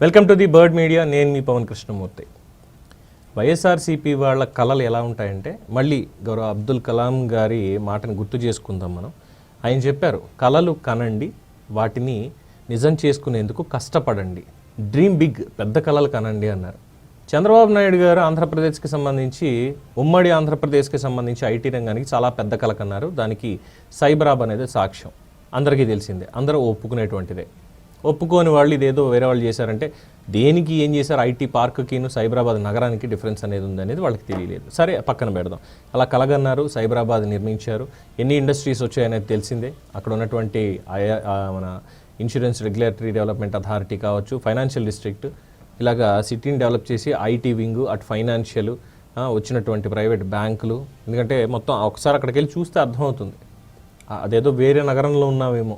Welcome to the bird media. నేను మీ పవన్ కృష్ణమూర్తి. వైఎస్ఆర్సీపీ వాళ్ళ కళలు ఎలా ఉంటాయంటే మళ్ళీ గౌరవ అబ్దుల్ కలాం గారి మాటని గుర్తు చేసుకుందాం మనం. ఆయన చెప్పారు కళలు కనండి వాటిని నిజం చేసుకునేందుకు కష్టపడండి. డ్రీమ్ బిగ్ పెద్ద కళలు కనండి అన్నారు. చంద్రబాబు నాయుడు గారు ఆంధ్రప్రదేశ్కి సంబంధించి ఉమ్మడి ఆంధ్రప్రదేశ్కి సంబంధించి ఐటీ రంగానికి చాలా పెద్ద కళ కన్నారు దానికి సైబరాబ్ అనేది సాక్ష్యం. అందరికీ తెలిసిందే. అందరూ ఒప్పుకునేటువంటిదే. ఒప్పుకోని వాళ్ళు ఇదేదో వేరే వాళ్ళు చేశారంటే దేనికి ఏం చేశారు? ఐటీ పార్క్కిను సైబరాబాద్ నగరానికి డిఫరెన్స్ అనేది ఉంది అనేది వాళ్ళకి తెలియలేదు. సరే పక్కన పెడదాం. అలా కలగన్నారు సైబరాబాద్ నిర్మించారు. ఎన్ని ఇండస్ట్రీస్ వచ్చాయనేది తెలిసిందే. అక్కడ ఉన్నటువంటి మన ఇన్సూరెన్స్ రెగ్యులేటరీ డెవలప్మెంట్ అథారిటీ కావచ్చు ఫైనాన్షియల్ డిస్ట్రిక్ట్ ఇలాగా సిటీని డెవలప్ చేసి ఐటీ వింగ్ అటు ఫైనాన్షియల్ వచ్చినటువంటి ప్రైవేట్ బ్యాంకులు. ఎందుకంటే మొత్తం ఒకసారి అక్కడికి వెళ్ళి చూస్తే అర్థమవుతుంది. అదేదో వేరే నగరంలో ఉన్నామేమో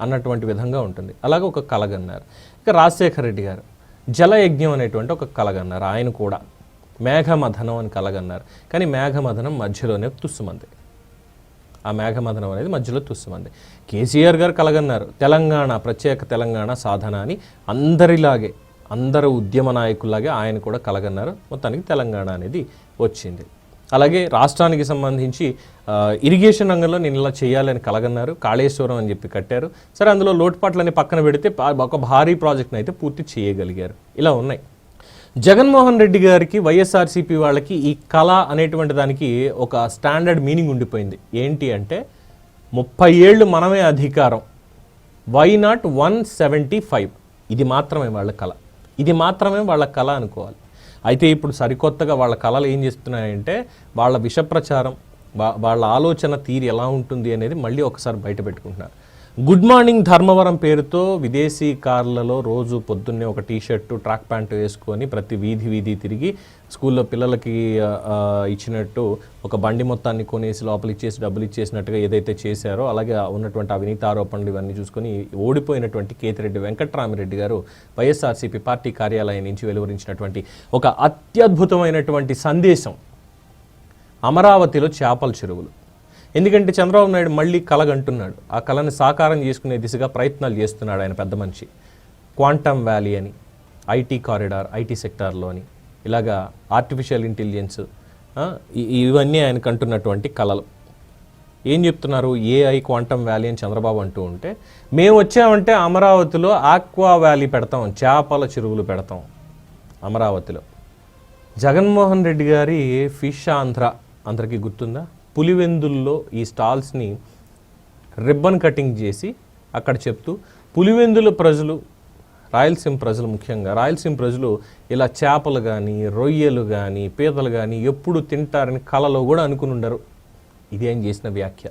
అన్నటువంటి విధంగా ఉంటుంది. అలాగే ఒక కలగన్నారు. ఇక రాజశేఖర రెడ్డి గారు జలయజ్ఞం అనేటువంటి ఒక కలగన్నారు. ఆయన కూడా మేఘమథనం అని కలగన్నారు. కానీ మేఘమథనం మధ్యలోనే తుస్సుమంది. ఆ మేఘమథనం అనేది మధ్యలో తుస్సుమంది. కేసీఆర్ గారు కలగన్నారు. తెలంగాణ ప్రత్యేక తెలంగాణ సాధన అని అందరిలాగే అందరు ఉద్యమ నాయకుల్లాగే ఆయన కూడా కలగన్నారు. మొత్తానికి తెలంగాణ అనేది వచ్చింది. అలాగే రాష్ట్రానికి సంబంధించి ఇరిగేషన్ రంగంలో నేను ఇలా చేయాలని కలగన్నారు కాళేశ్వరం అని చెప్పి కట్టారు. సరే అందులో లోటుపాట్లని పక్కన పెడితే ఒక భారీ ప్రాజెక్ట్ని అయితే పూర్తి చేయగలిగారు. ఇలా ఉన్నాయి. జగన్మోహన్ రెడ్డి గారికి వైఎస్ఆర్సీపీ వాళ్ళకి ఈ కళ అనేటువంటి దానికి ఒక స్టాండర్డ్ మీనింగ్ ఉండిపోయింది. ఏంటి అంటే ముప్పై ఏళ్ళు మనమే అధికారం. Why not one seventy five ఇది మాత్రమే వాళ్ళ కళ. ఇది మాత్రమే వాళ్ళ కళ అనుకోవాలి. అయితే ఇప్పుడు సరికొత్తగా వాళ్ళ కళలు ఏం చేస్తున్నాయంటే వాళ్ళ విషప్రచారం వాళ్ళ ఆలోచన తీరు ఎలా ఉంటుంది అనేది మళ్ళీ ఒకసారి బయట పెట్టుకుంటున్నారు. గుడ్ మార్నింగ్ ధర్మవరం పేరుతో విదేశీ కార్లలో రోజు పొద్దున్నే ఒక టీ షర్టు ట్రాక్ ప్యాంట్ వేసుకొని ప్రతి వీధి వీధి తిరిగి స్కూల్లో పిల్లలకి ఇచ్చినట్టు ఒక బండి మొత్తాన్ని కొనేసి లోపల ఇచ్చేసి డబ్బులు ఇచ్చేసినట్టుగా ఏదైతే చేశారో అలాగే ఉన్నటువంటి అవినీతి ఆరోపణలు ఇవన్నీ చూసుకొని ఓడిపోయినటువంటి కేతిరెడ్డి వెంకట్రామిరెడ్డి గారు వైఎస్ఆర్సీపీ పార్టీ కార్యాలయం నుంచి వెలువరించినటువంటి ఒక అత్యద్భుతమైనటువంటి సందేశం. అమరావతిలో చేపల చెరువులు. ఎందుకంటే చంద్రబాబు నాయుడు మళ్ళీ కలగంటున్నాడు. ఆ కళను సాకారం చేసుకునే దిశగా ప్రయత్నాలు చేస్తున్నాడు ఆయన పెద్ద మనిషి. క్వాంటమ్ వ్యాలీ అని ఐటీ కారిడార్ ఐటీ సెక్టార్లో అని ఇలాగా ఆర్టిఫిషియల్ ఇంటెలిజెన్స్ ఇవన్నీ ఆయనకు అంటున్నటువంటి కళలు. ఏం చెప్తున్నారు? ఏఐ క్వాంటమ్ వ్యాలీ అని చంద్రబాబు అంటూ ఉంటే మేము వచ్చామంటే అమరావతిలో ఆక్వా వ్యాలీ పెడతాం చేపల చెరువులు పెడతాం అమరావతిలో. జగన్మోహన్ రెడ్డి గారి ఫిష్ ఆంధ్ర అందరికీ గుర్తుందా? పులివెందుల్లో ఈ స్టాల్స్ని రిబ్బన్ కటింగ్ చేసి అక్కడ చెప్తూ పులివెందుల ప్రజలు రాయలసీమ ప్రజలు ముఖ్యంగా రాయలసీమ ప్రజలు ఇలా చేపలు కానీ రొయ్యలు కానీ పీతలు కానీ ఎప్పుడు తింటారని కలలో కూడా అనుకుని ఉండరు. ఇది ఆయన చేసిన వ్యాఖ్య.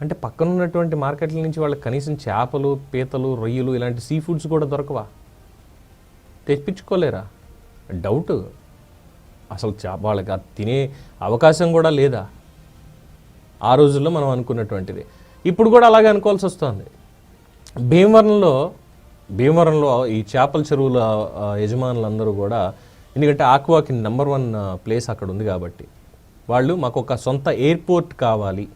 అంటే పక్కన ఉన్నటువంటి మార్కెట్ల నుంచి వాళ్ళకి కనీసం చేపలు పీతలు రొయ్యలు ఇలాంటి సీ ఫుడ్స్ కూడా దొరకవా? తెప్పించుకోలేరా? డౌట్. అసలు చా వాళ్ళకి తినే అవకాశం కూడా లేదా? ఆ రోజుల్లో మనం అనుకున్నటువంటిది. ఇప్పుడు కూడా అలాగే అనుకోవాల్సి వస్తుంది. భీమవరంలో భీమవరంలో ఈ చేపల చెరువుల యజమానులందరూ కూడా ఎందుకంటే ఆక్వాకి నెంబర్ వన్ ప్లేస్ అక్కడ ఉంది కాబట్టి. వాళ్ళు మాకు ఒక సొంత ఎయిర్పోర్ట్ కావాలి.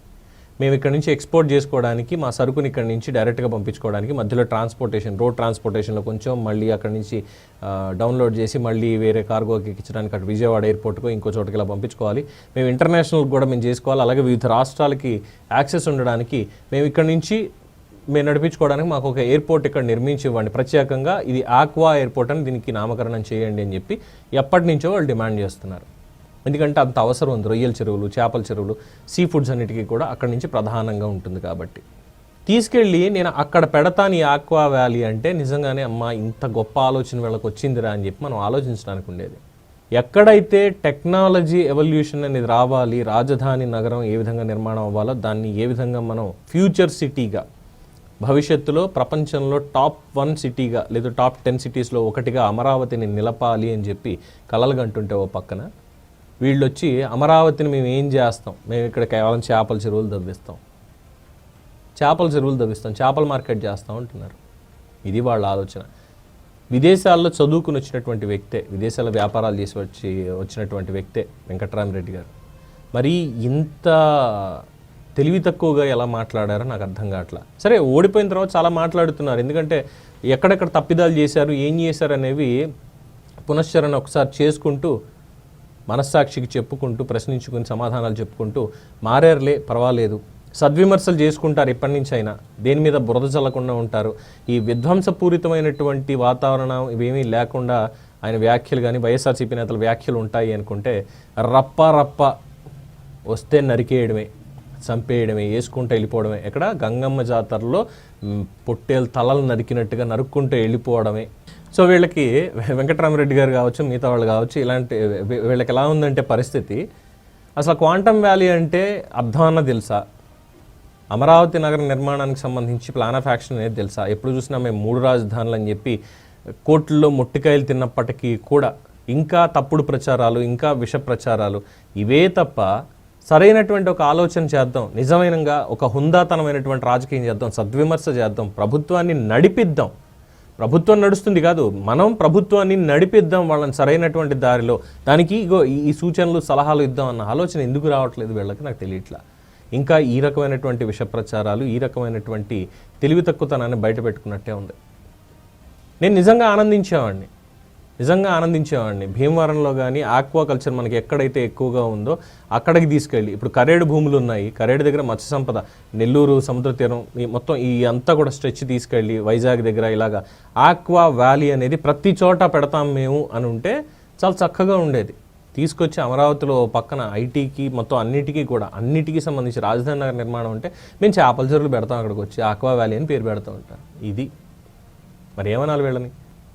మేము ఇక్కడ నుంచి ఎక్స్పోర్ట్ చేసుకోవడానికి మా సరుకుని ఇక్కడ నుంచి డైరెక్ట్గా పంపించుకోవడానికి మధ్యలో ట్రాన్స్పోర్టేషన్ రోడ్ ట్రాన్స్పోర్టేషన్లో కొంచెం మళ్ళీ అక్కడ నుంచి డౌన్లోడ్ చేసి మళ్ళీ వేరే కార్గోకి ఇచ్చడానికి అటు విజయవాడ ఎయిర్పోర్ట్కు ఇంకో చోటుకి ఇలా పంపించుకోవాలి. మేము ఇంటర్నేషనల్ కూడా మేము చేసుకోవాలి. అలాగే వివిధ రాష్ట్రాలకి యాక్సెస్ ఉండడానికి మేము ఇక్కడ నుంచి మేము నడిపించుకోవడానికి మాకు ఒక ఎయిర్పోర్ట్ ఇక్కడ నిర్మించి ఇవ్వండి. ప్రత్యేకంగా ఇది ఆక్వా ఎయిర్పోర్ట్ అని దీనికి నామకరణం చేయండి అని చెప్పి ఎప్పటి నుంచో వాళ్ళు డిమాండ్ చేస్తున్నారు. ఎందుకంటే అంత అవసరం ఉంది. రొయ్యల చెరువులు చేపల చెరువులు సీ ఫుడ్స్ అన్నిటికీ కూడా అక్కడి నుంచి ప్రధానంగా ఉంటుంది కాబట్టి. తీసుకెళ్ళి నేను అక్కడ పెడతాను ఈ ఆక్వా వ్యాలీ అంటే నిజంగానే అమ్మ ఇంత గొప్ప ఆలోచన వీళ్ళకి వచ్చిందిరా అని చెప్పి మనం ఆలోచించడానికి ఉండేది. ఎక్కడైతే టెక్నాలజీ ఎవల్యూషన్ అనేది రావాలి రాజధాని నగరం ఏ విధంగా నిర్మాణం అవ్వాలో దాన్ని ఏ విధంగా మనం ఫ్యూచర్ సిటీగా భవిష్యత్తులో ప్రపంచంలో టాప్ వన్ సిటీగా లేదా టాప్ టెన్ సిటీస్లో ఒకటిగా అమరావతిని నిలపాలి అని చెప్పి కలలుగంటుంటే ఓ పక్కన వీళ్ళు వచ్చి అమరావతిని మేము ఏం చేస్తాం? మేము ఇక్కడ కేవలం చేపల చెరువులు దవ్విస్తాం చేపల చెరువులు దవ్విస్తాం చేపల మార్కెట్ చేస్తాం అంటున్నారు. ఇది వాళ్ళ ఆలోచన. విదేశాల్లో చదువుకుని వచ్చినటువంటి వ్యక్తే విదేశాల వ్యాపారాలు చేసి వచ్చి వచ్చినటువంటి వ్యక్తే వెంకట్రామరెడ్డి గారు. మరి ఇంత తెలివి తక్కువగా ఎలా మాట్లాడారో నాకు అర్థం కావట్లా. సరే ఓడిపోయిన తర్వాత చాలా మాట్లాడుతున్నారు. ఎందుకంటే ఎక్కడెక్కడ తప్పిదాలు చేశారు ఏం చేశారు అనేవి పునశ్చరణ ఒకసారి చేసుకుంటూ మనస్సాక్షికి చెప్పుకుంటూ ప్రశ్నించుకుని సమాధానాలు చెప్పుకుంటూ మారారులే పర్వాలేదు. సద్విమర్శలు చేసుకుంటారు ఎప్పటి నుంచి అయినా దేని మీద బురద చల్లకుండా ఉంటారు. ఈ విధ్వంసపూరితమైనటువంటి వాతావరణం ఇవేమీ లేకుండా ఆయన వ్యాఖ్యలు కానీ వైఎస్ఆర్సీపీ నేతల వ్యాఖ్యలు ఉంటాయి అనుకుంటే రప్ప రప్ప వస్తే నరికేయడమే చంపేయడమే వేసుకుంటూ వెళ్ళిపోవడమే. ఎక్కడ గంగమ్మ జాతరలో పొట్టేలు తలలు నరికినట్టుగా నరుక్కుంటూ వెళ్ళిపోవడమే. సో వీళ్ళకి వెంకటరామరెడ్డి గారు కావచ్చు మిగతా వాళ్ళు కావచ్చు ఇలాంటి వీళ్ళకి ఎలా ఉందంటే పరిస్థితి అసలు క్వాంటమ్ వ్యాలీ అంటే అర్థం అన్న తెలుసా? అమరావతి నగర నిర్మాణానికి సంబంధించి ప్లాన్ ఆఫ్ యాక్షన్ అనేది తెలుసా? ఎప్పుడు చూసినా మేము మూడు రాజధానులు అని చెప్పి కోర్టుల్లో ముట్టికాయలు తిన్నప్పటికీ కూడా ఇంకా తప్పుడు ప్రచారాలు ఇంకా విష ప్రచారాలు ఇవే తప్ప సరైనటువంటి ఒక ఆలోచన చేద్దాం నిజమైనగా ఒక హుందాతనమైనటువంటి రాజకీయం చేద్దాం సద్విమర్శ చేద్దాం ప్రభుత్వాన్ని నడిపిద్దాం. ప్రభుత్వం నడుస్తుంది కాదు మనం ప్రభుత్వాన్ని నడిపిద్దాం వాళ్ళని సరైనటువంటి దారిలో. దానికి ఇగో ఈ- సూచనలు సలహాలు ఇద్దాం అన్న ఆలోచన ఎందుకు రావట్లేదు వీళ్ళకి నాకు తెలియట్లా. ఇంకా ఈ రకమైనటువంటి విష ప్రచారాలు ఈ రకమైనటువంటి తెలివి తక్కువతనాన్ని బయట పెట్టుకున్నట్టే ఉంది. నేను నిజంగా ఆనందించేవాడిని. నిజంగా ఆనందించేవాడిని. భీమవరంలో కానీ ఆక్వా కల్చర్ మనకి ఎక్కడైతే ఎక్కువగా ఉందో అక్కడికి తీసుకెళ్ళి ఇప్పుడు కరేడు భూములు ఉన్నాయి. కరేడు దగ్గర మత్స్య సంపద నెల్లూరు సముద్ర తీరం ఈ మొత్తం ఈ అంతా కూడా స్ట్రెచ్ తీసుకెళ్ళి వైజాగ్ దగ్గర ఇలాగా ఆక్వా వ్యాలీ అనేది ప్రతి చోట పెడతాం మేము అని ఉంటే చాలా చక్కగా ఉండేది. తీసుకొచ్చి అమరావతిలో పక్కన ఐటీకి మొత్తం అన్నిటికీ కూడా అన్నిటికీ సంబంధించి రాజధాని నగర నిర్మాణం అంటే మేము చేపల చెరువులు పెడతాం అక్కడికి వచ్చి ఆక్వా వ్యాలీ అని పేరు పెడతా ఉంటారు. ఇది. మరి ఏమనాలి వీళ్ళని?